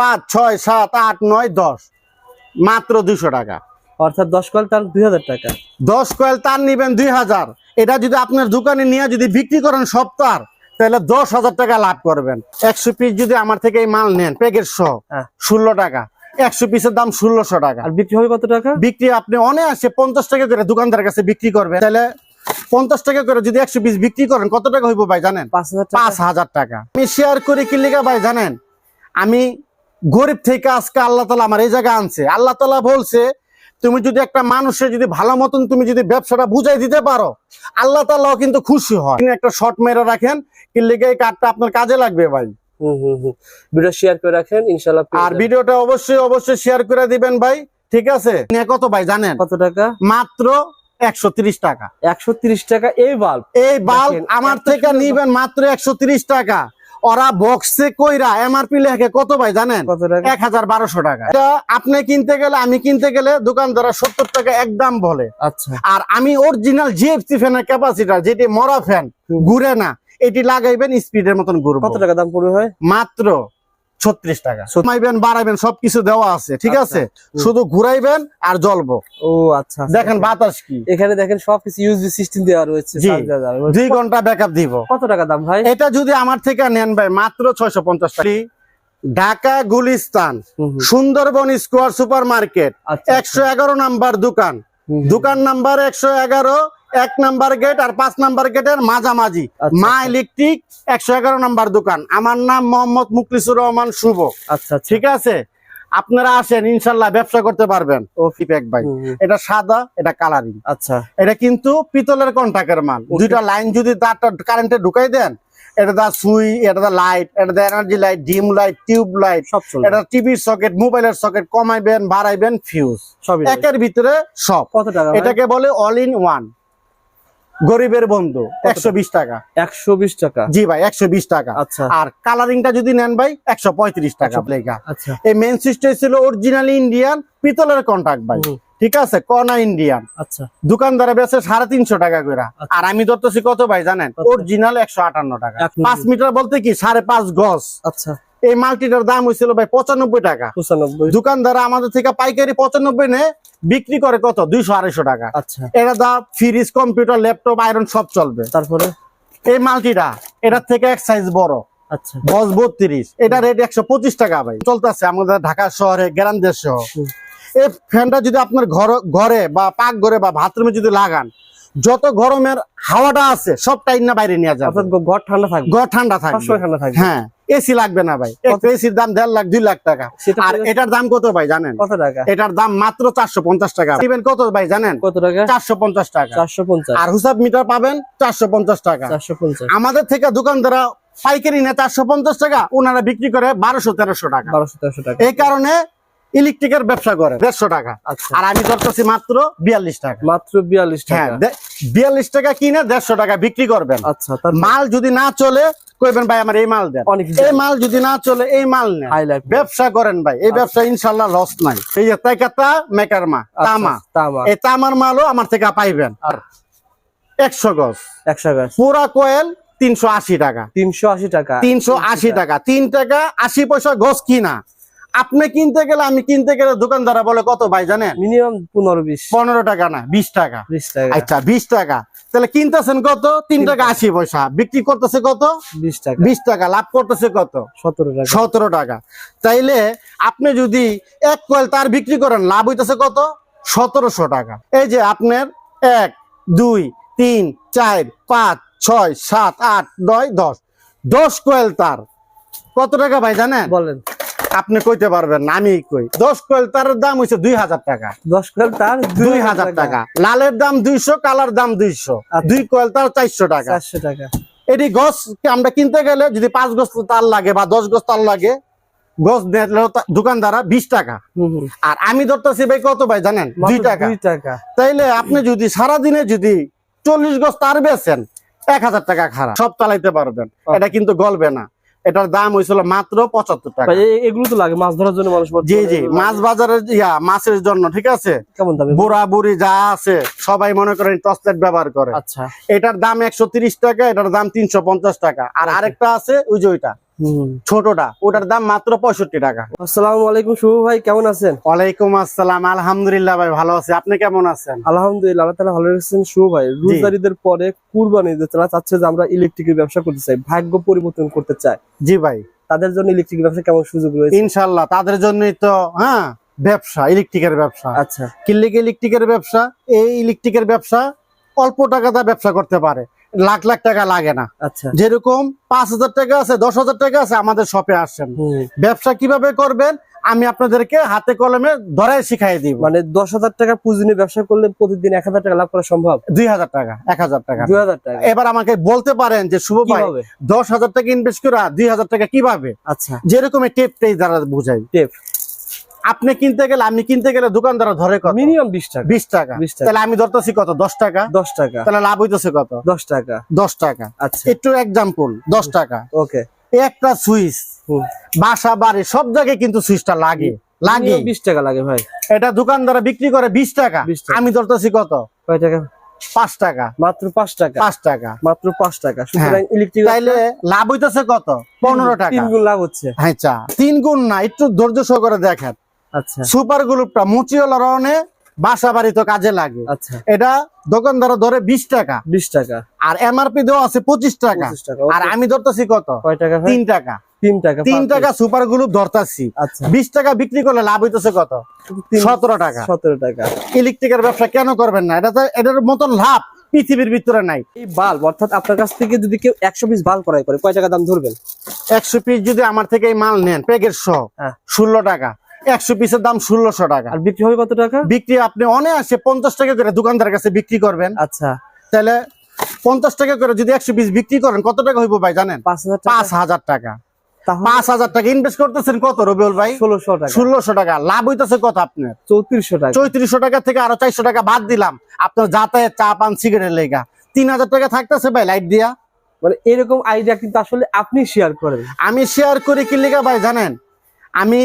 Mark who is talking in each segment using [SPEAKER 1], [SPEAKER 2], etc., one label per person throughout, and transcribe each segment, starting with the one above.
[SPEAKER 1] পাঁচ ছয় সাত আট নয় দশ মাত্র দুশো টাকা
[SPEAKER 2] অর্থাৎ দশ কয়েল তার দুই হাজার টাকা
[SPEAKER 1] দশ কয়েল তার নিবেন দুই হাজার এটা যদি আপনার দোকানে নিয়ে যদি বিক্রি করেন সপ্তাহ তাহলে দশ হাজার টাকা লাভ করবেন একশো পিস যদি আমার থেকে এই মাল নেন প্যাকেট সহ হ্যাঁ। ষোলো টাকা একশো পিসের দাম ষোলোশো টাকা
[SPEAKER 2] আর বিক্রি হবে কত টাকা
[SPEAKER 1] বিক্রি আপনি অনেক আসে পঞ্চাশ টাকা করে দোকানদারের কাছে বিক্রি করবেন তাহলে পঞ্চাশ টাকা করে যদি একশো পিস বিক্রি করেন কত টাকা হইব ভাই জানেন পাঁচ হাজার টাকা আমি শেয়ার করে কি ভাই জানেন আমি গরিব থেকে আজকে আল্লাহ তালা আমার এই জায়গা আনছে আল্লাহ তালা বলছে তুমি যদি একটা মানুষের যদি ভালো মতন তুমি যদি ব্যবসাটা বুঝাই দিতে পারো আল্লাহ তাল্লাহ কিন্তু খুশি হয় একটা শর্ট মেরে রাখেন লেগে এই কার্ডটা আপনার কাজে লাগবে ভাই
[SPEAKER 2] ভিডিও শেয়ার করে রাখেন
[SPEAKER 1] আর ভিডিওটা অবশ্যই অবশ্যই শেয়ার করে দিবেন ভাই ঠিক আছে কত ভাই জানেন কত টাকা মাত্র একশো টাকা
[SPEAKER 2] একশো টাকা এই
[SPEAKER 1] এই আমার থেকে নিবেন মাত্র একশো টাকা ওরা বক্সে কইরা এমআরপি লেখে কত ভাই জানেন
[SPEAKER 2] এক হাজার বারোশো টাকা
[SPEAKER 1] আপনি কিনতে গেলে আমি কিনতে গেলে দোকানদার সত্তর টাকা একদম বলে আচ্ছা আর আমি অরিজিনাল জিএফসি ফ্যানের ক্যাপাসিটার যেটি মরা ফ্যান ঘুরে না এটি লাগাইবেন স্পিডের মতন ঘুরবো
[SPEAKER 2] কত টাকা দাম পড়বে হয়
[SPEAKER 1] মাত্র ছত্রিশ টাকা বাড়াবেন সবকিছু দেওয়া আছে ঠিক আচ্ছা। আছে শুধু ঘুরাইবেন আর জ্বলবো ও আচ্ছা, আচ্ছা দেখেন বাতাস কি
[SPEAKER 2] এখানে দেখেন সবকিছু ইউজবি সিস্টেম দেওয়া রয়েছে
[SPEAKER 1] দুই ঘন্টা ব্যাকআপ দিব
[SPEAKER 2] কত টাকা দাম ভাই
[SPEAKER 1] এটা যদি আমার থেকে নেন ভাই মাত্র ছয়শো পঞ্চাশ টাকা Dhaka Gulistan Sundarban square super market আচ্ছা, একশো এগারো নাম্বার দোকান দোকান নাম্বার একশো এগারো এক নাম্বার গেট আর পাঁচ নাম্বার গেটের মাঝামাঝি আচ্ছা, আচ্ছা। মা ইলেকট্রিক একশো এগারো নাম্বার দোকান আমার নাম মোহাম্মদ মুকলিসুর রহমান শুভ আচ্ছা, আচ্ছা ঠিক আছে আপনারা আসেন ইনশাল্লাহ ব্যবসা করতে পারবেন ও ফিপ্যাক ভাই এটা সাদা এটা কালারিং আচ্ছা এটা কিন্তু পিতলের কন্টাক্টের মাল দুইটা লাইন যদি তারটা কারেন্টে ঢুকাই দেন এটা দা সুই এটা দা লাইট এটা the energy light dim light tube light সব এটা টিভির সকেট মোবাইলের সকেট কমাইবেন বাড়াইবেন ফিউজ সব একের ভিতরে সব কত টাকা এটাকে বলে অল ইন ওয়ান গরিবের বন্ধু একশো বিশ টাকা
[SPEAKER 2] একশো বিশ টাকা
[SPEAKER 1] জি ভাই একশো বিশ টাকা আচ্ছা আর কালারিংটা যদি নেন ভাই একশো পঁয়ত্রিশ টাকা আচ্ছা এই মেন সুইচটা ছিল অরিজিনালি ইন্ডিয়ান পিতলের কন্ট্রাক্ট ভাই ঠিক আছে কনা ইন্ডিয়ান আচ্ছা দোকানদারে বেছে সাড়ে তিনশো টাকা করে আচ্ছা। আর আমি ধরতেছি কত ভাই জানেন অরিজিনাল একশো আটান্ন টাকা পাঁচ মিটার বলতে কি সাড়ে পাঁচ গজ আচ্ছা এই মালটিটার দাম হয়েছিল ভাই পঁচানব্বই টাকা পঁচানব্বই দোকানদার আমাদের থেকে পাইকারি পঁচানব্বই নে বিক্রি করে কত দুইশো আড়াইশো টাকা আচ্ছা এটা দাম ফ্রিজ কম্পিউটার ল্যাপটপ আয়রন সব চলবে তারপরে এই মালটিটা এটার থেকে এক সাইজ বড় আচ্ছা বত্রিশ এটা রেট একশো পঁচিশ টাকা ভাই আমাদের ঢাকা শহরে ফ্যানটা যদি আপনার ঘরে বা পাক ঘরে বা বাথরুমে যদি লাগান যত গরমের হাওয়াটা আছে সব টাইম না বাইরে নিয়ে যাবে
[SPEAKER 2] ঘর ঠান্ডা থাকবে
[SPEAKER 1] ঘর ঠান্ডা থাকবে ঠান্ডা থাকবে হ্যাঁ এসি লাগবে না ভাই এসির দাম দেড় লাখ দুই লাখ টাকা আর এটার দাম কত ভাই জানেন কত টাকা এটার দাম মাত্র চারশো পঞ্চাশ টাকা দিবেন কত ভাই জানেন কত টাকা চারশো পঞ্চাশ টাকা চারশো পঞ্চাশ আর হিসাব মিটার পাবেন চারশো পঞ্চাশ টাকা চারশো পঞ্চাশ আমাদের থেকে দোকানদারা পাইকারি নেয় চারশো পঞ্চাশ টাকা ওনারা বিক্রি করে বারোশো তেরোশো টাকা বারোশো তেরোশো টাকা এই কারণে ইলেকট্রিকের ব্যবসা করে দেড়শো টাকা আচ্ছা। আর আমি ধরতেছি মাত্র বিয়াল্লিশ টাকা
[SPEAKER 2] মাত্র বিয়াল্লিশ টাকা হ্যাঁ,
[SPEAKER 1] বিয়াল্লিশ টাকা কিনে দেড়শো টাকা বিক্রি করবেন আচ্ছা মানে- মাল যদি না চলে কইবেন ভাই আমার এই মাল দেন এই মাল যদি না চলে এই মাল নেন ব্যবসা করেন ভাই এই আচ্ছা। ব্যবসা ইনশাল্লাহ লস নাই এই কাতা মেকার মা আচ্ছা, তামা এই তামার মালও আমার থেকে পাইবেন আর একশো গজ একশো গজ পুরা কোয়েল তিনশো আশি টাকা তিনশো আশি টাকা তিনশো আশি টাকা তিন টাকা আশি পয়সা গজ কিনা আপনি কিনতে গেলে আমি কিনতে গেলে দোকানদারা বলে কত ভাই জানেন
[SPEAKER 2] মিনিমাম পনেরো বিশ
[SPEAKER 1] পনেরো টাকা না বিশ টাকা বিশ টাকা আচ্ছা বিশ টাকা তাহলে কিনতেছেন কত তিন টাকা আশি পয়সা বিক্রি করতেছে কত বিশ টাকা বিশ টাকা লাভ করতেছে কত সতেরো টাকা সতেরো টাকা তাইলে আপনি যদি এক কয়েল তার বিক্রি করেন লাভ হইতেছে কত সতেরোশো টাকা এই যে আপনার এক দুই তিন চার পাঁচ ছয় সাত আট নয় দশ দশ কয়েল তার কত টাকা ভাই জানেন বলেন আপনি কইতে পারবেন না আমি কই দশ কোয়েল তার দাম হয়েছে দুই হাজার টাকা
[SPEAKER 2] দশ কোয়েল তার দুই হাজার টাকা
[SPEAKER 1] লালের দাম দুইশো কালার দাম দুইশো আচ্ছা। দুই কোয়েল তার চারশো টাকা চারশো টাকা এটি গছ আমরা কিনতে গেলে যদি পাঁচ গছ তাল লাগে বা দশ গছ তাল লাগে গছ দোকানদারা বিশ টাকা আর আমি ধরতেছি ভাই কত ভাই জানেন দুই টাকা তাইলে আপনি যদি সারাদিনে যদি চল্লিশ গছ তার বেছেন এক হাজার টাকা খারাপ সব চালাইতে পারবেন এটা কিন্তু গলবে না এটার দাম হয়েছিল মাত্র পঁচাত্তর টাকা
[SPEAKER 2] এগুলো তো লাগে মাছ ধরার জন্য মানুষ
[SPEAKER 1] জি জি মাছ বাজারের ইয়া মাছের জন্য ঠিক আছে বুড়া বুড়ি যা আছে সবাই মনে করেন টসলেট ব্যবহার করে আচ্ছা এটার দাম একশো টাকা এটার দাম তিনশো টাকা আর আচ্ছা। আরেকটা আছে ওই যে ওইটা ছোটটা ওটার দাম মাত্র পঁয়ষট্টি টাকা
[SPEAKER 2] আসসালাম আলাইকুম শুভ ভাই কেমন আছেন
[SPEAKER 1] ওয়ালাইকুম আসসালাম আলহামদুলিল্লাহ ভাই ভালো আছি আপনি কেমন আছেন
[SPEAKER 2] আলহামদুলিল্লাহ আল্লাহ তালা ভালো রেখেছেন শুভ ভাই রোজগার পরে কুরবানি চাচ্ছে যে আমরা ইলেকট্রিকের ব্যবসা করতে চাই ভাগ্য পরিবর্তন করতে চাই জি ভাই তাদের জন্য ইলেকট্রিক ব্যবসা কেমন সুযোগ রয়েছে
[SPEAKER 1] ইনশাল্লাহ তাদের জন্যই তো হ্যাঁ ব্যবসা ইলেকট্রিকের ব্যবসা আচ্ছা কিল্লিক ইলেকট্রিকের ব্যবসা এই ইলেকট্রিকের ব্যবসা অল্প টাকাটা ব্যবসা করতে পারে লাখ লাখ টাকা লাগে না আচ্ছা। যেরকম পাঁচ হাজার টাকা আছে দশ হাজার টাকা আছে আমাদের শপে আসছেন ব্যবসা কিভাবে করবেন আমি আপনাদেরকে হাতে কলমে ধরাই শিখাই দিব
[SPEAKER 2] মানে দশ হাজার টাকা পুঁজি নিয়ে ব্যবসা করলে প্রতিদিন এক হাজার টাকা লাভ করা সম্ভব
[SPEAKER 1] দুই হাজার টাকা এক হাজার টাকা দুই হাজার টাকা এবার আমাকে বলতে পারেন যে শুভ ভাই দশ হাজার টাকা ইনভেস্ট করা দুই হাজার টাকা কিভাবে আচ্ছা যেরকম টেপটাই যারা বোঝাই টেপ আপনি কিনতে গেলে আমি কিনতে গেলে দোকানদার ধরে কত মিনিমাম বিশ টাকা বিশ টাকা তাহলে আমি ধরতেছি কত দশ টাকা দশ টাকা তাহলে লাভ হইতেছে কত দশ টাকা দশ টাকা আচ্ছা একটু এক্সাম্পল দশ টাকা ওকে একটা সুইচ বাসা বাড়ি সব জায়গায় কিন্তু সুইচটা লাগে লাগে
[SPEAKER 2] বিশ টাকা লাগে ভাই
[SPEAKER 1] এটা দোকানদার বিক্রি করে বিশ টাকা আমি ধরতেছি কত কয় টাকা পাঁচ টাকা মাত্র পাঁচ টাকা পাঁচ টাকা মাত্র পাঁচ টাকা হ্যাঁ। সুতরাং ইলেকট্রিক তাইলে লাভ হইতেছে কত পনেরো টাকা তিন
[SPEAKER 2] গুণ লাভ হচ্ছে আচ্ছা তিন গুণ না একটু ধৈর্য সহকারে দেখেন
[SPEAKER 1] আচ্ছা। সুপার গ্রুপটা মুচিওলা রনে বাসা বাড়িতে কাজে লাগে আচ্ছা। এটা দোকানদার ধরে বিশ টাকা বিশ টাকা আর এমআরপি দেওয়া আছে পঁচিশ টাকা আর আমি ধরতেছি কত কয় তিন টাকা তিন টাকা তিন টাকা সুপার গ্রুপ ধরতাছি আচ্ছা। বিশ টাকা বিক্রি করলে লাভ হইতেছে কত সতেরো টাকা সতেরো টাকা ইলেকট্রিকের ব্যবসা কেন করবেন না এটা তো এটার মতন লাভ পৃথিবীর ভিতরে নাই
[SPEAKER 2] বাল্ব অর্থাৎ আপনার কাছ থেকে যদি কেউ একশো পিস বাল্ব করাই করে কয় টাকা দাম ধরবেন
[SPEAKER 1] একশো পিস যদি আমার থেকে এই মাল নেন প্যাকেট সহ হ্যাঁ। ষোলো টাকা একশো পিসের দাম ষোলোশো টাকা
[SPEAKER 2] আর বিক্রি হবে কত টাকা
[SPEAKER 1] বিক্রি আপনি অনায়াসে পঞ্চাশ টাকা করে দোকানদার কাছে বিক্রি করবেন আচ্ছা তাহলে পঞ্চাশ টাকা করে যদি একশো পিস বিক্রি করেন কত টাকা হইব ভাই জানেন পাঁচ হাজার টাকা পাঁচ হাজার টাকা ইনভেস্ট করতেছেন কত রবিউল ভাই ষোলোশো টাকা লাভ হইতেছে কত চৌত্রিশশো টাকা থেকে আরো চারশো টাকা বাদ দিলাম আপনার চা পান সিগারেট তিন হাজার টাকা থাকতেছে ভাই লাইট দিয়া মানে এরকম আইডিয়া কিন্তু আসলে আপনি শেয়ার করেন আমি শেয়ার করি কি লেগা ভাই জানেন আমি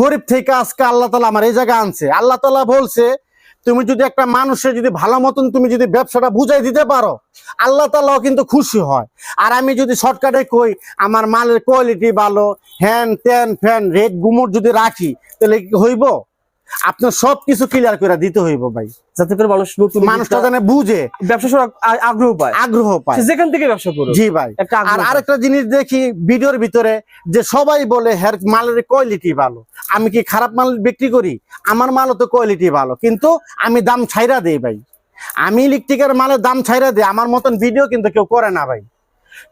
[SPEAKER 1] গরিব থেকে আজকে আল্লাহ তালা আমার এই জায়গা আনছে আল্লাহ তালা বলছে তুমি যদি একটা মানুষের যদি ভালো মতন তুমি যদি ব্যবসাটা বুঝাই দিতে পারো আল্লাহ তালাও কিন্তু খুশি হয় আর আমি যদি শর্টকাটে কই আমার মালের কোয়ালিটি ভালো হ্যান ত্যান ফ্যান রেড গুমোট যদি রাখি তাহলে কি হইব আপনার সবকিছু ক্লিয়ার করে দিতে হইব ভাই যাতে করে মানুষ নতুন মানুষটা জানে বুঝে ব্যবসা আগ্রহ পায় আগ্রহ পায় যেখান থেকে ব্যবসা করো জি ভাই আর আরেকটা জিনিস দেখি ভিডিওর ভিতরে যে সবাই বলে হের হ্যাঁ, মালের কোয়ালিটি ভালো আমি কি খারাপ মাল বিক্রি করি আমার মালও তো কোয়ালিটি ভালো কিন্তু আমি দাম ছাইরা দেই ভাই আমি ইলেকট্রিকের মালের দাম ছাইরা দিই আমার মতন ভিডিও কিন্তু কেউ করে না ভাই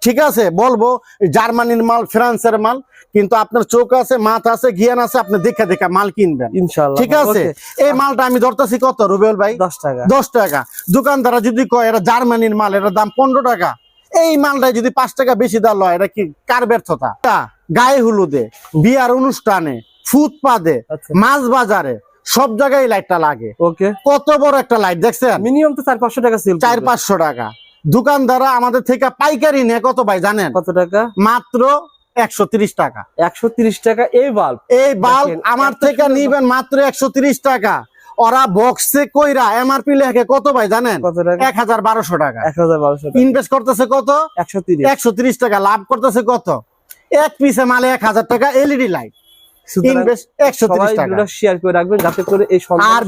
[SPEAKER 1] ঠিক আছে বলবো জার্মানির মাল ফ্রান্সের মাল কিন্তু আপনার চোখ আছে মাথ আছে জ্ঞান আছে আপনি দেখে দেখে মাল কিনবেন ঠিক আছে এই মালটা আমি ধরতেছি কত রুবেল ভাই দশ টাকা দশ টাকা দোকানদারা যদি কয় এটা জার্মানির মাল এটার দাম পনেরো টাকা এই মালটা যদি পাঁচ টাকা বেশি দেওয়া লয় এটা কি কার ব্যর্থতা গায়ে হলুদে বিয়ার অনুষ্ঠানে ফুটপাতে আচ্ছা। মাছ বাজারে সব জায়গায় লাইটটা লাগে ওকে কত বড় একটা লাইট দেখছেন মিনিমাম তো চার পাঁচশো টাকা ছিল চার পাঁচশো টাকা দোকানদাররা আমাদের থেকে পাইকারি নেয় কত ভাই জানেন কত টাকা মাত্র একশো টাকা এক হাজার টাকা ইনভেস্ট একশো আর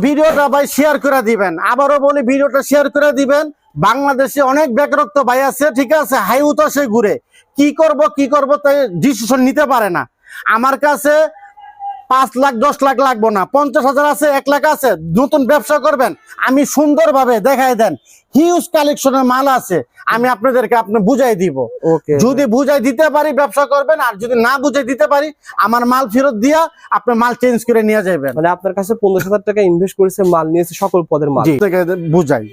[SPEAKER 1] ভিডিওটা ভাই শেয়ার করে দিবেন আবারও বলি ভিডিওটা শেয়ার করে দিবেন বাংলাদেশে অনেক বেকারত্ব ভাই আছে ঠিক আছে হাই উতাসে ঘুরে কি করব কি করব তাই ডিসিশন নিতে পারে না আমার কাছে পাঁচ লাখ দশ লাখ লাগবো না পঞ্চাশ হাজার আছে এক লাখ আছে নতুন ব্যবসা করবেন আমি সুন্দরভাবে দেখাই দেন হিউজ কালেকশনের মাল আছে আমি আপনাদেরকে আপনি বুঝাই দিব যদি বুঝাই দিতে পারি ব্যবসা করবেন আর যদি না বুঝাই দিতে পারি আমার মাল ফেরত দিয়া আপনি মাল চেঞ্জ করে নিয়ে যাবেন মানে আপনার কাছে পনেরো হাজার টাকা ইনভেস্ট করেছে মাল নিয়েছে সকল পদের মাল বুঝাই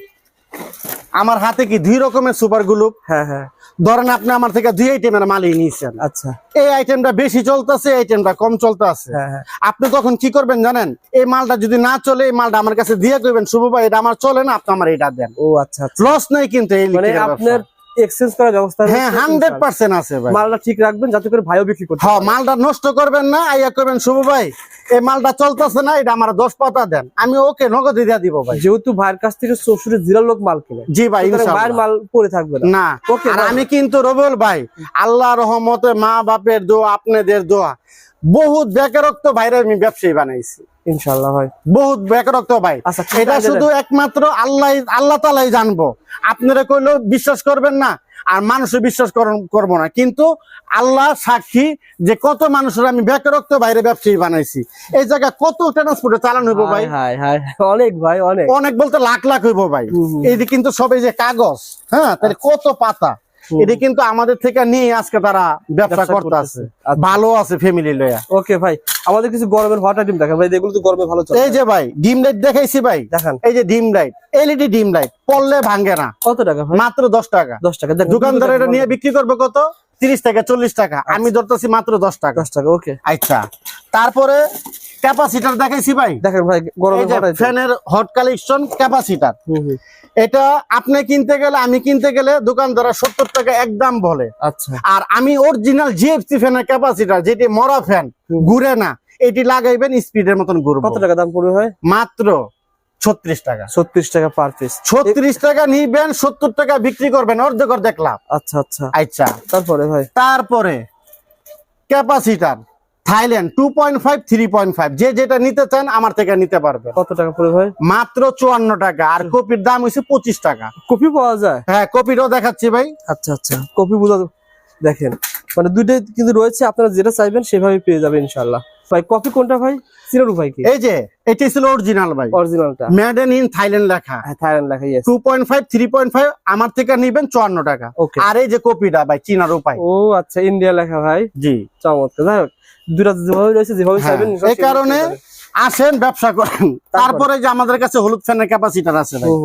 [SPEAKER 1] আমার হাতে কি দুই রকমের সুপার গ্লুপ হ্যাঁ হ্যাঁ ধরেন আপনি আমার থেকে দুই আইটেমের মালিক নিয়েছেন আচ্ছা এই আইটেমটা বেশি চলতেছে আইটেমটা কম চলতেছে হ্যাঁ, হ্যাঁ। আপনি তখন কি করবেন জানেন এই মালটা যদি না চলে এই মালটা আমার কাছে দিয়ে কইবেন শুভ ভাই এটা আমার চলে না আপনি আমার এটা দেন ও আচ্ছা লস আচ্ছা। নাই কিন্তু
[SPEAKER 2] এই মানে আপনার এক্সচেঞ্জ করার
[SPEAKER 1] ব্যবস্থা হ্যাঁ 100% আছে
[SPEAKER 2] ভাই মালটা ঠিক রাখবেন যাতে করে ভাইও বিক্রি করতে
[SPEAKER 1] হ্যাঁ মালটা নষ্ট করবেন না আইয়া করবেন শুভ ভাই এই মালটা চলতেছে না এটা আমার 10 পাতা দেন আমি ওকে দিয়ে দিব ভাই
[SPEAKER 2] যেহেতু ভাইয়ের কাছ থেকে 64 জিরা লোক মাল কিনে জি ভাই ইনশাআল্লাহ মাল পড়ে থাকবে
[SPEAKER 1] না ওকে আর আমি কিন্তু রবিউল ভাই আল্লাহ রহমতে মা বাপের দোয়া আপনাদের দোয়া বহুত বেকারত্ব ভাইরা আমি ব্যবসায়ী বানাইছি আচ্ছা, বিশ্বাস করবেন না আর বিশ্বাস করবো না কিন্তু আল্লাহ সাক্ষী যে কত মানুষের আমি বেকারত্ব বাইরে ব্যবসায়ী বানাইছি এই জায়গায় কত ট্রান্সপোর্টে চালানো হইব ভাই অনেক ভাই অনেক অনেক বলতে লাখ লাখ হইব ভাই এই কিন্তু সবাই যে কাগজ হ্যাঁ তাহলে কত পাতা এটি কিন্তু আমাদের থেকে নিয়ে আজকে তারা ব্যবসা করতে আছে ভালো আছে ফ্যামিলি লয়া ওকে ভাই আমাদের কিছু গরমের হট আইটেম দেখা ভাই এগুলো তো গরমে ভালো চলে এই যে ভাই ডিম লাইট দেখাইছি ভাই দেখেন এই যে dim light LED dim light পড়লে ভাঙে না কত টাকা ভাই মাত্র 10 টাকা 10 টাকা দেখেন দোকানদার এটা নিয়ে বিক্রি করবে কত 30 টাকা 40 টাকা আচ্ছা। আমি ধরতেছি মাত্র 10 টাকা 10 টাকা ওকে আচ্ছা তারপরে ক্যাপাসিটার দেখাইছি ভাই দেখেন ভাই গরমের ফ্যানের হট কালেকশন ক্যাপাসিটার এটা আপনি কিনতে গেলে আমি কিনতে গেলে দোকানদাররা সত্তর টাকা একদম বলে আচ্ছা আর আমি অরিজিনাল জিএফসি ফ্যানের ক্যাপাসিটার যেটি মরা ফ্যান ঘুরে না এটি লাগাইবেন স্পিডের মতন ঘুরবে
[SPEAKER 2] কত টাকা দাম পড়বে হয়
[SPEAKER 1] মাত্র ছত্রিশ টাকা ছত্রিশ টাকা পার পিস ছত্রিশ টাকা নিবেন সত্তর টাকা বিক্রি করবেন অর্ধেক আচ্ছা আচ্ছা আচ্ছা তারপরে ভাই তারপরে capacitor Thailand two point five three point five যে যেটা নিতে চান আমার থেকে নিতে পারবে কত টাকা পড়ে ভাই মাত্র চুয়ান্ন টাকা আর কপির দাম হয়েছে পঁচিশ টাকা কপি পাওয়া যায় হ্যাঁ কপিটাও দেখাচ্ছি ভাই আচ্ছা আচ্ছা কপি বোঝা দেখেন মানে দুইটাই কিন্তু রয়েছে আপনারা যেটা চাইবেন সেভাবে পেয়ে যাবেন ইনশাল্লাহ ভাই কপি কোনটা ভাই সিরারু ভাই কি এই যে এটা ছিল অরিজিনাল ভাই অরিজিনালটা মেড ইন থাইল্যান্ড লেখা থাইল্যান্ড লেখা ইয়েস 2.5 3.5 আমার থেকে নেবেন 54 টাকা ওকে আর এই যে কপিটা ভাই চীনা উপায় ও আচ্ছা ইন্ডিয়া লেখা ভাই জি চমৎকার যাই হোক দুটো যেভাবে রয়েছে যেভাবে হ্যাঁ, চাইবেন এই কারণে আসেন ব্যবসা করেন তারপরে যে আমাদের কাছে হলুদ ফ্যানের ক্যাপাসিটার আছে ভাই ও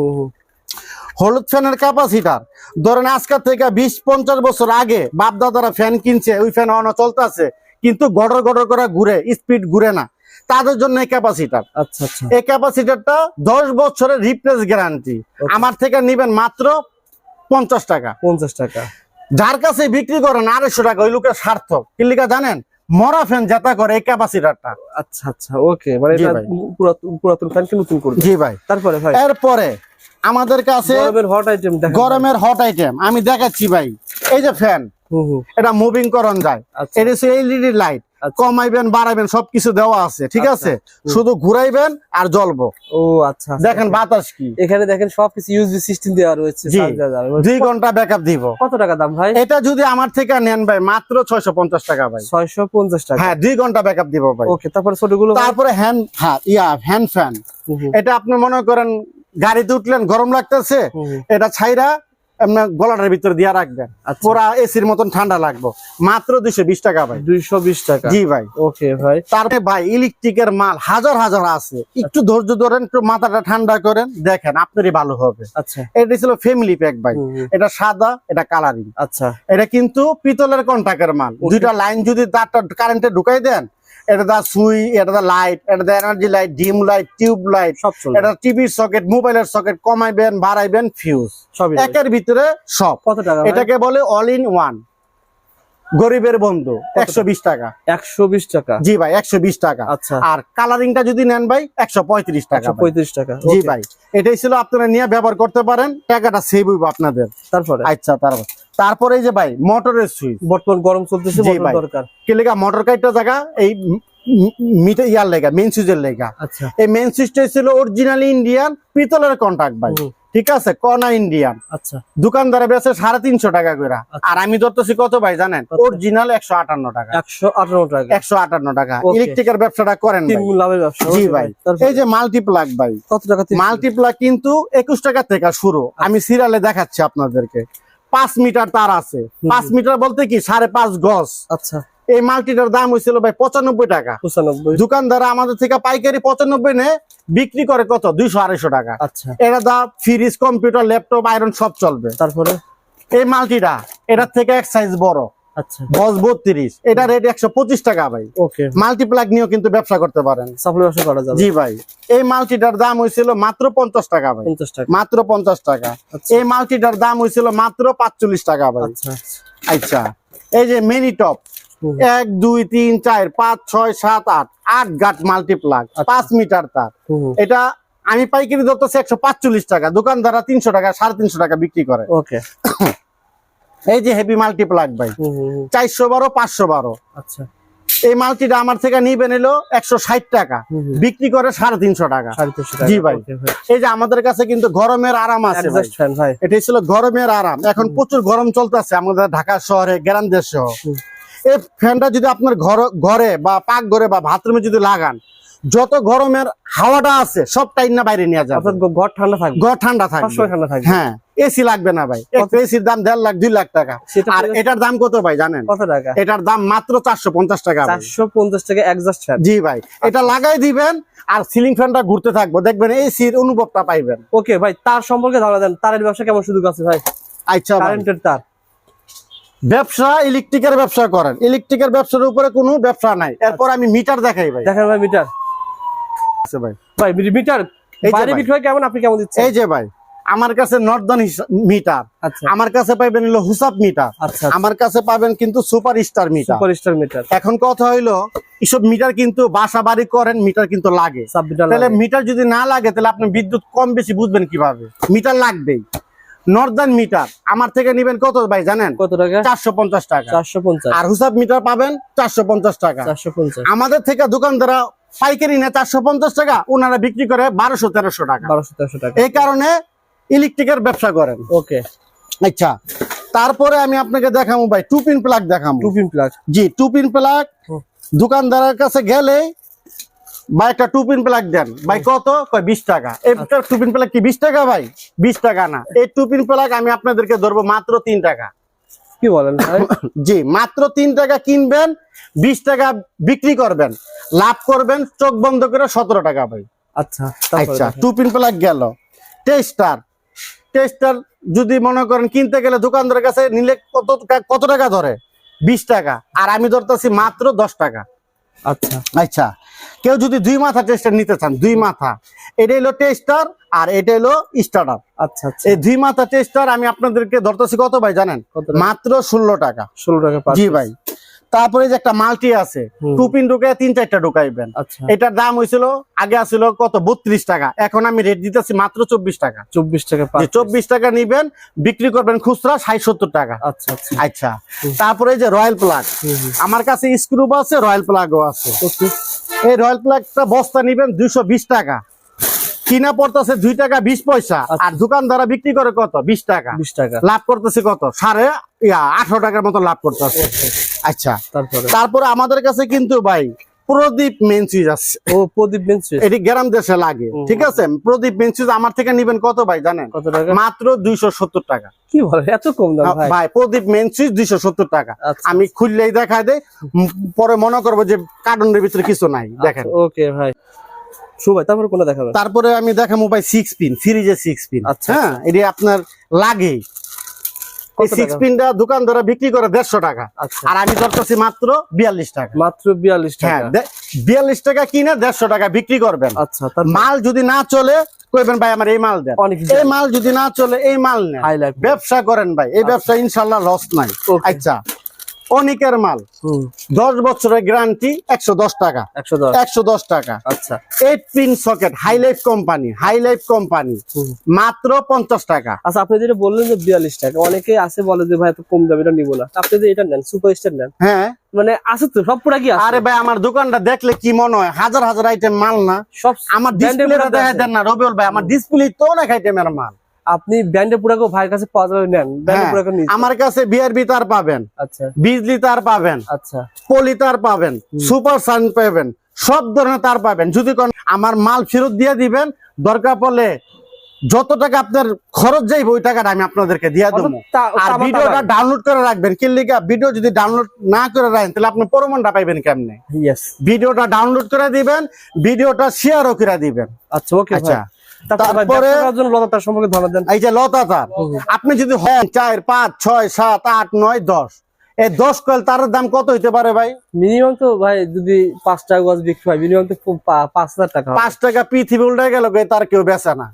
[SPEAKER 1] হলুদ ফ্যানের ক্যাপাসিটার ধরেন আজকাল থেকে বিশ পঞ্চাশ বছর আগে বাপদাদারা ফ্যান কিনছে ওই ফ্যান চলতে আছে কিন্তু গড়র গড়র করা ঘুরে স্পিড ঘুরে না তাদের জন্য ক্যাপাসিটার এই ক্যাপাসিটারটা আচ্ছা, আচ্ছা। দশ বছরের রিপ্লেস গ্যারান্টি আমার থেকে নিবেন মাত্র পঞ্চাশ টাকা পঞ্চাশ টাকা যার কাছে বিক্রি করেন আড়াইশো টাকা ওই লোকের সার্থক কিল্লিকা জানেন মরা ফ্যান যেটা করে এই ক্যাপাসিটারটা আচ্ছা আচ্ছা ওকে মানে এটা পুরাতন ফ্যানকে নতুন করবে জি ভাই তারপরে ভাই এরপরে আমাদের কাছে হট আইটেম গরমের হট আইটেম আমি দেখাচ্ছি ভাই এই যে ফ্যান এটা মুভিং করন যায় এটা এলইডি লাইট কমাইবেন বাড়াইবেন সবকিছু দেওয়া আছে ঠিক আচ্ছা। আছে শুধু ঘুরাইবেন আর জ্বলব ও আচ্ছা, আচ্ছা দেখেন বাতাস কি এখানে দেখেন সবকিছু ইউএসবি সিস্টেম দেওয়া রয়েছে দুই ঘন্টা ব্যাকআপ দিব কত টাকা দাম ভাই এটা যদি আমার থেকে নেন ভাই মাত্র 650 টাকা ভাই 650 টাকা হ্যাঁ দুই ঘন্টা ব্যাকআপ দিব ভাই ওকে তারপরে ছোটগুলো তারপরে হ্যান্ড হ্যাঁ ইয়া হ্যান্ড ফ্যান এটা আপনি মনে করেন গাড়িতে উঠলেন গরম লাগতেছে এটা ছাইরা আপনার গলাটার ভিতরে দিয়ে রাখবেন আচ্ছা। পুরা এসির মতন ঠান্ডা লাগবে মাত্র দুইশো বিশ টাকা ভাই দুইশো বিশ টাকা জি ভাই ওকে ভাই তারপরে ভাই ইলেকট্রিকের মাল হাজার হাজার আছে একটু আচ্ছা। ধৈর্য ধরেন একটু মাথাটা ঠান্ডা করেন দেখেন আপনারই ভালো হবে আচ্ছা এটা ছিল ফ্যামিলি প্যাক ভাই এটা সাদা এটা কালারিং আচ্ছা এটা কিন্তু পিতলের কন্টাক্টের মাল দুইটা লাইন যদি তারটা কারেন্টে ঢুকাই দেন এটা দা সুই এটা দা লাইট এটা the energy light dim light tube light এটা টিভির সকেট মোবাইলের সকেট কমাইবেন বাড়াইবেন ফিউজ সব একের ভিতরে সব কত টাকা এটাকে বলে অল ইন ওয়ান গরিবের বন্ধু একশো বিশ টাকা একশো বিশ টাকা জি ভাই একশো বিশ টাকা আচ্ছা আর কালারিংটা যদি নেন ভাই একশো পঁয়ত্রিশ টাকা পঁয়ত্রিশ টাকা জি ভাই এটাই ছিল আপনারা নিয়ে ব্যবহার করতে পারেন টাকাটা সেভ হইব আপনাদের তারপরে আচ্ছা তারপর তারপরে যে ভাই মোটরের সুইচ বর্তমান গরম চলতেছে দরকার কে লেগা মোটর কাইটটা জায়গা এই ইয়ার লেগা মেন সুইচের লেগা আচ্ছা এই মেন সুইচটা ছিল ইন্ডিয়ান পিতলের ভাই ঠিক আছে কনা ইন্ডিয়ান আচ্ছা দোকানদারে বেছে সাড়ে তিনশো টাকা করে আচ্ছা। আর আমি ধরতেছি কত ভাই জানেন অরিজিনাল একশো আটান্ন টাকা একশো আটান্ন টাকা একশো আটান্ন টাকা ইলেকট্রিকের ব্যবসাটা করেন জি ভাই এই যে মাল্টিপ্লাগ ভাই কত টাকা মাল্টিপ্লাগ কিন্তু একুশ টাকা থেকে শুরু আমি সিরিয়ালে দেখাচ্ছি আপনাদেরকে পাঁচ মিটার তার আছে পাঁচ মিটার বলতে কি সাড়ে পাঁচ গজ আচ্ছা এই মালটিটার দাম হয়েছিল ভাই পঁচানব্বই টাকা পঁচানব্বই দোকানদার আমাদের থেকে পাইকারি পঁচানব্বই নে বিক্রি করে কত দুইশো আড়াইশো টাকা আচ্ছা এটা দাম ফ্রিজ কম্পিউটার ল্যাপটপ আয়রন সব চলবে তারপরে এই মালটিটা এটার থেকে এক সাইজ বড় আচ্ছা। এটা রেট একশো পঁচিশ টাকা ভাই মাল্টিপ্লাগ নিয়েও কিন্তু ব্যবসা করতে পারেন জি ভাই এই দাম মাত্র পঞ্চাশ টাকা মাত্র পঞ্চাশ টাকা আচ্ছা। এই দাম মাত্র পাঁচচল্লিশ টাকা আচ্ছা, আচ্ছা এই যে এক দুই তিন চার পাঁচ ছয় সাত আট আট মাল্টিপ্লাগ পাঁচ মিটার তার এটা আমি পাইকারি ধরতেছি একশো পাঁচচল্লিশ টাকা দোকানদাররা তিনশো টাকা সাড়ে তিনশো টাকা বিক্রি করে ওকে এই যে হেভি মাল্টি প্লাগ ভাই চারশো বারো পাঁচশো বারো আচ্ছা এই মালটিটা আমার থেকে নিবে নিল একশো ষাট টাকা বিক্রি করে সাড়ে তিনশো টাকা জি ভাই এই যে আমাদের কাছে কিন্তু গরমের আরাম আছে এটাই ছিল গরমের আরাম এখন প্রচুর গরম চলতেছে আমাদের ঢাকা শহরে গ্রামদের সহ এই ফ্যানটা যদি আপনার ঘর ঘরে বা পাক ঘরে বা বাথরুমে যদি লাগান যত গরমের হাওয়াটা আছে সব টাইম না বাইরে নিয়ে যাবে ঘর ঠান্ডা থাকে ঘর ঠান্ডা থাকে হ্যাঁ এসি লাগবে না ভাই এসির দাম দেড় লাখ দুই লাখ টাকা আর এটার দাম কত ভাই জানেন কত টাকা এটার দাম মাত্র চারশো পঞ্চাশ টাকা চারশো পঞ্চাশ টাকা একজাস্ট জি ভাই এটা আচ্ছা। লাগাই দিবেন আর সিলিং ফ্যানটা ঘুরতে থাকবো দেখবেন এসির অনুভবটা পাইবেন ওকে ভাই তার সম্পর্কে ধারণা দেন তারের ব্যবসা কেমন সুযোগ আছে ভাই আচ্ছা কারেন্টের তার ব্যবসা ইলেকট্রিকের ব্যবসা করেন ইলেকট্রিকের ব্যবসার উপরে কোনো ব্যবসা নাই আচ্ছা। এরপর আমি মিটার দেখাই ভাই দেখেন ভাই মিটার আচ্ছা ভাই ভাই মিটার এই যে ভাই কেমন আপনি কেমন দিচ্ছেন এই যে ভাই আমার কাছে নর্দন মিটার আচ্ছা। আমার কাছে পাবেন হলো হুসাব মিটার আচ্ছা, আচ্ছা। আমার কাছে পাবেন কিন্তু super star meter super star meter এখন কথা হইলো এসব মিটার কিন্তু বাসা বাড়ি করেন মিটার কিন্তু লাগে তাহলে মিটার যদি না লাগে তাহলে আপনি বিদ্যুৎ কম বেশি বুঝবেন কিভাবে মিটার লাগবেই নর্দার্ন মিটার আমার থেকে নিবেন কত ভাই জানেন কত টাকা চারশো পঞ্চাশ টাকা চারশো পঞ্চাশ আর হুসাব মিটার পাবেন চারশো পঞ্চাশ টাকা চারশো পঞ্চাশ আমাদের থেকে দোকানদারা পাইকারি নেয় চারশো পঞ্চাশ টাকা ওনারা বিক্রি করে বারোশো তেরোশো টাকা বারোশো তেরোশো টাকা এই কারণে ইলেকট্রিকের ব্যবসা করেন ওকে আচ্ছা তারপরে আমি আপনাকে দেখাবো ভাই টু পিন প্লাগ দেখাবো টু পিন জি টুপিন প্লাক দোকানদারের কাছে গেলে ভাই একটা টু পিন দেন ভাই কত কয় বিশ টাকা এটা টুপিন প্লাক কি বিশ টাকা ভাই বিশ টাকা না এই টুপিন প্লাক আমি আপনাদেরকে ধরবো মাত্র তিন টাকা কি বলেন জি মাত্র তিন টাকা কিনবেন বিশ টাকা বিক্রি করবেন লাভ করবেন চোখ বন্ধ করে সতেরো টাকা ভাই আচ্ছা আচ্ছা টুপিন প্লাক গেল টেস্টার টেস্টার যদি মনে করেন কিনতে গেলে দোকানদারের কাছে নিলে কত কত টাকা ধরে বিশ টাকা আর আমি ধরতেছি মাত্র দশ টাকা আচ্ছা আচ্ছা কেউ যদি দুই মাথা টেস্টার নিতে চান দুই মাথা এটা হলো টেস্টার আর এটা হলো স্টার্টার আচ্ছা, আচ্ছা এই দুই মাথা টেস্টার আমি আপনাদেরকে ধরতেছি কত ভাই জানেন মাত্র ষোলো টাকা ষোলো টাকা জি ভাই তারপরে যে একটা মাল্টি আছে টু পিন ঢুকে তিন চারটা ঢুকাইবেন আচ্ছা। এটার দাম হয়েছিল আগে আসছিল কত বত্রিশ টাকা এখন আমি রেট দিতেছি মাত্র চব্বিশ টাকা চব্বিশ টাকা চব্বিশ টাকা নিবেন বিক্রি করবেন খুচরা ষাট সত্তর টাকা আচ্ছা আচ্ছা, আচ্ছা। তারপরে যে রয়্যাল প্লাগ আমার কাছে স্ক্রুব আছে রয়্যাল প্লাগও আছে এই রয়্যাল প্লাগটা বস্তা নিবেন দুইশো টাকা কিনা পড়তেছে দুই টাকা বিশ পয়সা আচ্ছা। আর দোকান দ্বারা বিক্রি করে কত বিশ টাকা বিশ টাকা লাভ করতেছে কত সাড়ে আঠারো টাকার মতো লাভ করতেছে আচ্ছা তারপরে তারপরে আমাদের কাছে কিন্তু ভাই প্রদীপ মেনসুইজ আছে ও প্রদীপ মেনসুইজ এটি গ্রাম দেশে লাগে ঠিক আছে আচ্ছা। আমি খুললেই দেখায় দেই পরে মনে করব যে কার্টুনের ভিতরে কিছু নাই আচ্ছা, দেখেন ওকে ভাই তারপরে কোনটা দেখাবে তারপরে আমি দেখাবো ভাই সিক্স পিন ফ্রিজে সিক্স পিন আচ্ছা হ্যাঁ আচ্ছা। এটি আপনার লাগে আচ্ছা। বিয়াল্লিশ টাকা বিয়াল্লিশ টাকা হ্যাঁ, বিয়াল্লিশ টাকা কিনে দেড়শো টাকা বিক্রি করবেন আচ্ছা মাল যদি না চলে কইবেন ভাই আমার এই মাল দেন এই মাল যদি না চলে এই মাল নেন ব্যবসা করেন ভাই এই আচ্ছা। ব্যবসা ইনশাল্লাহ লস নাই আচ্ছা অনিকের মাল দশ বছরের গ্যারান্টি একশো দশ টাকা একশো দশ টাকা আচ্ছা eight pin socket Highlife company Highlife company মাত্র পঞ্চাশ টাকা আচ্ছা আপনি যেটা বললেন যে বিয়াল্লিশ টাকা অনেকে আছে বলে যে ভাই কম দাম এটা নিবো না আপনি যে এটা নেন সুপার স্টার নেন হ্যাঁ মানে আছে তো সব পুরা কি আরে ভাই আমার দোকানটা দেখলে কি মনে হয় হাজার হাজার আইটেম মাল না সব আমার ডিসপ্লে দেখা দেন না রবিউল ভাই আমার ডিসপ্লে তো অনেক আইটেমের মাল আপনি ব্র্যান্ডের পুরাকো ভাইয়ের কাছে পাওয়া যাবে নেন হ্যাঁ, আমার কাছে বিআরবি তার পাবেন আচ্ছা বিজলি তার পাবেন আচ্ছা পলি তার পাবেন সুপার সান পাবেন সব ধরনের তার পাবেন যদি কোন আমার মাল ফেরত দিয়ে দিবেন দরকার পড়লে যত টাকা আপনার খরচ যাইব ওই টাকাটা আমি আপনাদেরকে দিয়ে দেবো আর ভিডিওটা ডাউনলোড করে রাখবেন কিল্লিকা ভিডিও যদি ডাউনলোড না করে রাখেন তাহলে আপনি প্রমাণটা পাইবেন কেমনে ভিডিওটা ডাউনলোড করে দিবেন ভিডিওটা শেয়ারও করে দিবেন আচ্ছা ওকে আচ্ছা তারপরে আপনি যদি হন হ্যাঁ, চার পাঁচ ছয় সাত আট নয় দশ এই দশ কয়েল তার দাম কত হইতে পারে ভাই মিনিমাম তো ভাই যদি পাঁচ টাকা গাছ বিক্রি হয় মিনিমাম তো পাঁচ হাজার টাকা পাঁচ টাকা পৃথিবী উল্টে গেল তার কেউ বেচে না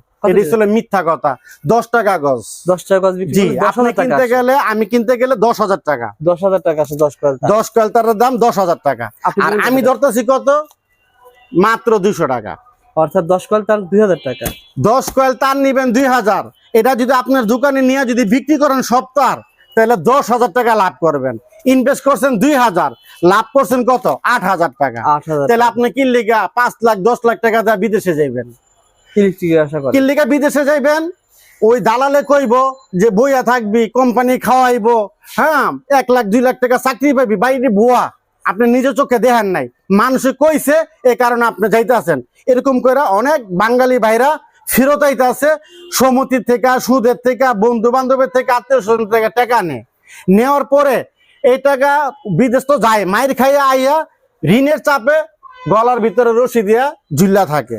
[SPEAKER 1] মিথ্যা কথা দশ টাকা গজ দশ টাকা গজ জি আপনি কিনতে গেলে আমি কিনতে গেলে দশ হাজার টাকা দশ হাজার টাকা আছে দশ কয়েল দশ কয়েল তার দাম দশ হাজার টাকা আর আমি ধরতেছি কত মাত্র দুশো টাকা অর্থাৎ দশ কয়েল তার দুই টাকা দশ কয়েল তার নিবেন এটা যদি আপনার দোকানে নিয়ে যদি বিক্রি করেন সপ্তাহ তাহলে টাকা লাভ করবেন ইনভেস্ট লাভ কত টাকা তাহলে আপনি পাঁচ লাখ দশ লাখ টাকা দিয়ে বিদেশে যাইবেন কিনলে বিদেশে যাইবেন ওই দালালে কইব যে বইয়া থাকবি কোম্পানি খাওয়াইবো হ্যাঁ এক লাখ দুই লাখ টাকা চাকরি পাবি বাইরে ভুয়া আপনি নিজের চোখে দেহান নাই মানুষে কইছে এ কারণে আপনি যাইতে আছেন এরকম করে অনেক বাঙালি ভাইরা ফেরত আছে সমতির থেকে সুদের থেকে বন্ধু বান্ধবের থেকে আত্মীয় স্বজন থেকে টাকা নেওয়ার পরে এই টাকা বিদেশ তো যায় মায়ের খাইয়া আইয়া ঋণের চাপে গলার ভিতরে রশি দিয়া জুল্লা থাকে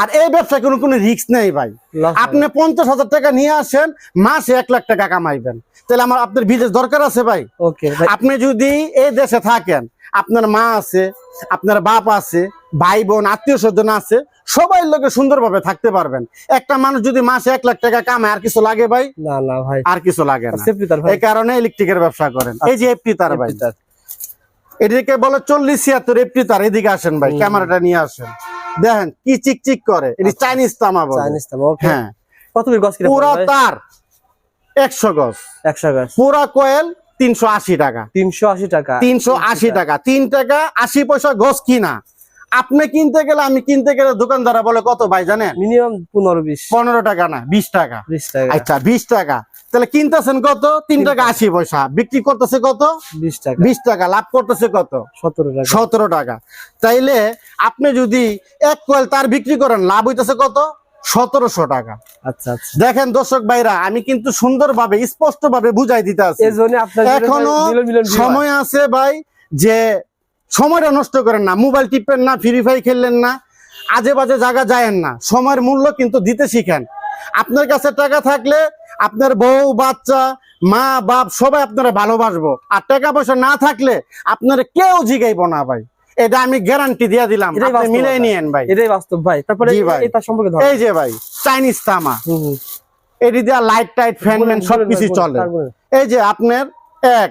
[SPEAKER 1] আর এই ব্যবসায় কোনো কোনো রিক্স নেই ভাই আপনি পঞ্চাশ হাজার টাকা নিয়ে আসেন মাসে এক লাখ টাকা কামাইবেন তাহলে আমার আপনার বিদেশ দরকার আছে ভাই আপনি যদি এই দেশে থাকেন আপনার মা আছে আপনার বাপ আছে ভাই বোন আত্মীয় স্বজন আছে সবাই লোকে সুন্দরভাবে থাকতে পারবেন একটা মানুষ যদি মাসে এক লাখ টাকা কামায় আর কিছু লাগে ভাই না না ভাই আর কিছু লাগে এই কারণে ইলেকট্রিকের ব্যবসা করেন এই যে এফটি তার ভাই এদিকে বলে চল্লিশ ছিয়াত্তর এফটি তার এদিকে আসেন ভাই ক্যামেরাটা নিয়ে আসেন দেখেন কি চিকচিক করে এটি চাইনিজ আচ্ছা, তামা বলে হ্যাঁ পুরা তার একশো গজ একশো গজ পুরা কয়েল তিনশো আশি টাকা তিনশো আশি টাকা তিনশো আশি টাকা তিন টাকা আশি পয়সা গছ কিনা আপনি কিনতে গেলে আমি কিনতে গেলে দোকানদারা বলে কত ভাই জানে মিনিমাম পনেরো বিশ পনেরো টাকা না বিশ টাকা বিশ টাকা আচ্ছা বিশ টাকা তাহলে কিনতেছেন কত তিন টাকা আশি পয়সা বিক্রি করতেছে কত বিশ টাকা বিশ টাকা লাভ করতেছে কত সতেরো টাকা সতেরো টাকা তাইলে আপনি যদি এক কোয়াল তার বিক্রি করেন লাভ হইতেছে কত সতেরোশো টাকা আচ্ছা আচ্ছা দেখেন দর্শক ভাইরা আমি কিন্তু সুন্দর স্পষ্ট স্পষ্টভাবে বুঝাই দিতে আছি এখনো সময় আছে ভাই যে সময়টা নষ্ট করেন না মোবাইল টিপেন না ফ্রি ফায়ার খেললেন না আজে বাজে জায়গা যায়েন না সময়ের মূল্য কিন্তু দিতে শিখেন আপনার কাছে টাকা থাকলে আপনার বউ বাচ্চা মা বাপ সবাই আপনারা ভালোবাসবো আর টাকা পয়সা না থাকলে আপনারা কেউ জিগাইব না ভাই এটা আমি গ্যারান্টি দিয়ে দিলাম আপনি মিলাই নিয়েন ভাই এটাই বাস্তব ভাই তারপরে এটা সম্পর্কে এই যে ভাই চাইনিজ তামা এটি দিয়ে লাইট টাইট ফ্যান ম্যান সবকিছু চলে মানে? এই যে আপনার এক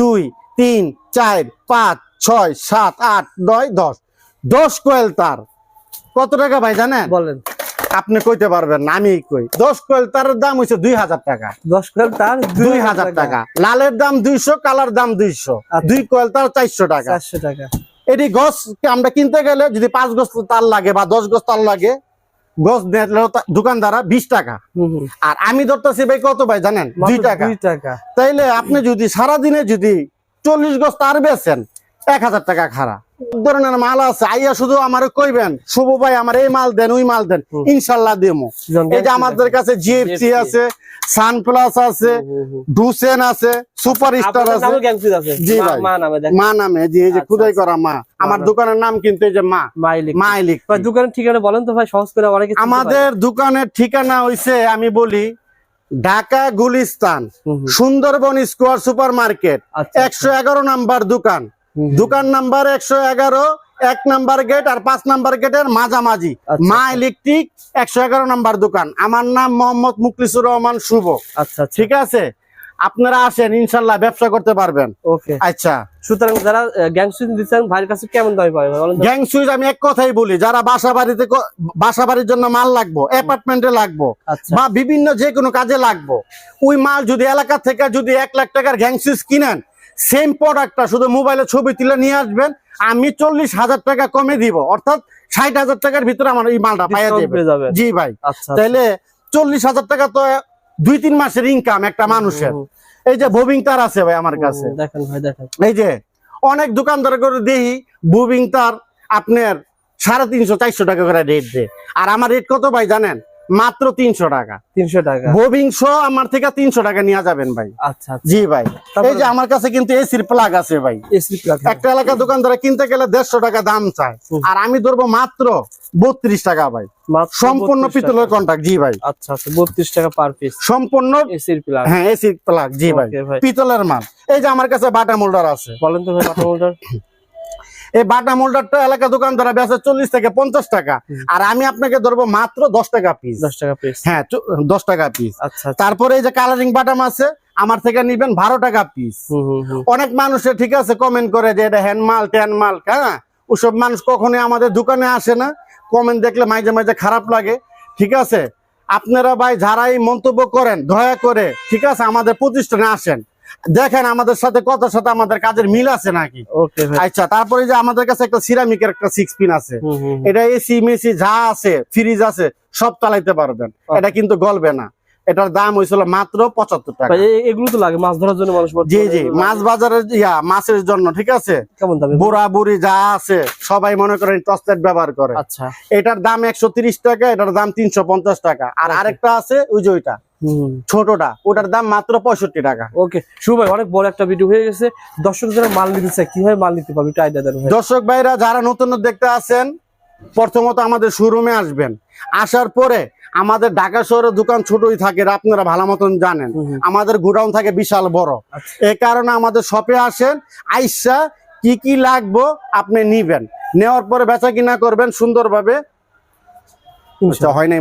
[SPEAKER 1] দুই তিন চার পাঁচ ছয় সাত আট নয় দশ দশ কোয়েল তার কত টাকা ভাই জানেন বলেন আপনি কইতে পারবেন আমি কই দশ কোয়েল তার দাম হয়েছে দুই হাজার টাকা দশ কোয়েল তার দুই হাজার টাকা লালের দাম দুইশো কালার দাম দুইশো আচ্ছা। দুই কোয়েল তার চারশো টাকা চারশো টাকা এটি গছ আমরা কিনতে গেলে যদি পাঁচ গছ তার লাগে বা দশ গছ তাল লাগে গছ দিলো দোকানদারা বিশ টাকা আর আমি ধরতেছি ভাই কত ভাই জানেন দুই টাকা টাকা তাইলে আপনি যদি সারাদিনে যদি চল্লিশ গছ তার বেছেন এক হাজার টাকা খারাপ ধরনের মাল আছে আইয়া শুধু আমার কইবেন শুভ ভাই আমার এই মাল দেন ওই মাল দেন ইনশাল্লাহ দেবো এই যে আমাদের কাছে জিএফসি আছে সান প্লাস আছে ডুসেন আছে সুপার স্টার আছে জি ভাই মা নামে জি এই যে আচ্ছা, খুদাই আচ্ছা। করা মা আমার দোকানের নাম কিন্তু এই যে মা মাইলিক মাইলিক দোকানের ঠিকানা বলেন তো ভাই সহজ করে অনেকে আমাদের দোকানের ঠিকানা হইছে আমি বলি Dhaka Gulistan Sundarban square super market আচ্ছা, একশো এগারো নাম্বার দোকান দোকান নাম্বার একশো এগারো এক নাম্বার গেট আর পাঁচ নাম্বার গেটের মাঝামাঝি আচ্ছা, মা আচ্ছা। ইলেকট্রিক একশো এগারো নাম্বার দোকান আমার নাম মোহাম্মদ মুখলিসুর রহমান শুভ আচ্ছা, আচ্ছা ঠিক আছে আপনারা আসেন ইনশাল্লাহ ব্যবসা করতে পারবেন ওকে আচ্ছা সুতরাং যারা গ্যাং সুইচ দিচ্ছেন ভাইয়ের কাছে কেমন দাবি পাবে গ্যাং সুইচ আমি এক কথাই বলি যারা বাসা বাড়িতে বাসা বাড়ির জন্য মাল লাগবো অ্যাপার্টমেন্টে লাগবো বা বিভিন্ন যে কোনো কাজে লাগবো ওই মাল যদি এলাকা থেকে যদি এক লাখ টাকার গ্যাং সুইচ কিনেন সেম প্রোডাক্টটা শুধু মোবাইলে ছবি তুলে নিয়ে আসবেন আমি চল্লিশ হাজার টাকা কমে দিব অর্থাৎ ষাট হাজার টাকার ভিতরে আমার এই মালটা পাইয়া দেবে জি ভাই আচ্ছা, আচ্ছা। তাহলে চল্লিশ হাজার টাকা তো দুই তিন মাসের ইনকাম একটা মানুষের এই যে ভবিং তার আছে ভাই আমার কাছে দেখেন ভাই দেখেন এই যে অনেক দোকানদার করে দেখি ভবিং তার আপনার সাড়ে তিনশো চারশো টাকা করে রেট দেয় আর আমার রেট কত ভাই জানেন মাত্র তিনশো টাকা তিনশো টাকা বোবিং আমার থেকে তিনশো টাকা নিয়ে যাবেন ভাই আচ্ছা, আচ্ছা। জি ভাই এই যে আমার কাছে কিন্তু এসির প্লাগ আছে ভাই একটা এলাকা দোকানদারা কিনতে গেলে দেড়শো টাকা দাম চায় আর আমি ধরবো মাত্র বত্রিশ টাকা ভাই সম্পূর্ণ পিতলের কন্ট্রাক্ট জি ভাই আচ্ছা, আচ্ছা বত্রিশ টাকা পার পিস সম্পূর্ণ এসির প্লাগ হ্যাঁ এসির প্লাগ জি ভাই পিতলের মাল এই যে আমার কাছে বাটা মোল্ডার আছে বলেন তো ভাই বাটা মোল্ডার এই বাটা মোল্ডারটা এলাকা ধরা বেচে চল্লিশ থেকে পঞ্চাশ টাকা আর আমি আপনাকে ধরবো মাত্র দশ টাকা পিস দশ টাকা পিস হ্যাঁ দশ টাকা পিস আচ্ছা, আচ্ছা। তারপরে এই যে কালারিং বাটাম আছে আমার থেকে নিবেন বারো টাকা পিস অনেক মানুষে ঠিক আছে কমেন্ট করে যে এটা হ্যান্ডমাল ট্যানমাল হ্যাঁ ওসব মানুষ কখনোই আমাদের দোকানে আসে না কমেন্ট দেখলে মাঝে মাঝে খারাপ লাগে ঠিক আছে আপনারা ভাই যারাই মন্তব্য করেন দয়া করে ঠিক আছে আমাদের প্রতিষ্ঠানে আসেন দেখেন আমাদের সাথে কত সাথে আমাদের কাজের মিল আছে নাকি আচ্ছা তারপরে যে আমাদের কাছে একটা সিরামিকের একটা সিক্স পিন আছে এটা এসি মেসি যা আছে ফ্রিজ আছে সব চালাইতে পারবেন এটা কিন্তু গলবে না এটার দাম হয়েছিল মাত্র পঁচাত্তর টাকা এগুলো তো লাগে মাছ ধরার জন্য মানুষ জি জি মাছ বাজারের ইয়া মাছের জন্য ঠিক আছে বুড়া বুড়ি যা আছে সবাই মনে করেন টসলেট ব্যবহার করে আচ্ছা এটার দাম একশো টাকা এটার দাম তিনশো টাকা আর আরেকটা আছে ওই যে ওইটা ছোটটা ওটার দাম মাত্র পঁয়ষট্টি টাকা ওকে শুভ অনেক বড় একটা ভিডিও হয়ে গেছে দর্শক যারা মাল নিতে চায় কিভাবে মাল নিতে পারবো একটু আইডিয়া দর্শক ভাইরা যারা নতুন দেখতে আসেন প্রথমত আমাদের শোরুমে আসবেন আসার পরে আমাদের ঢাকা শহরের দোকান ছোটই থাকে আপনারা ভালো মতন জানেন আমাদের গোডাউন থাকে বিশাল বড় আচ্ছা। এ কারণে আমাদের শপে আসেন আইসা কি কি লাগবো আপনি নিবেন নেওয়ার পরে বেচা কিনা করবেন সুন্দরভাবে হয় নাই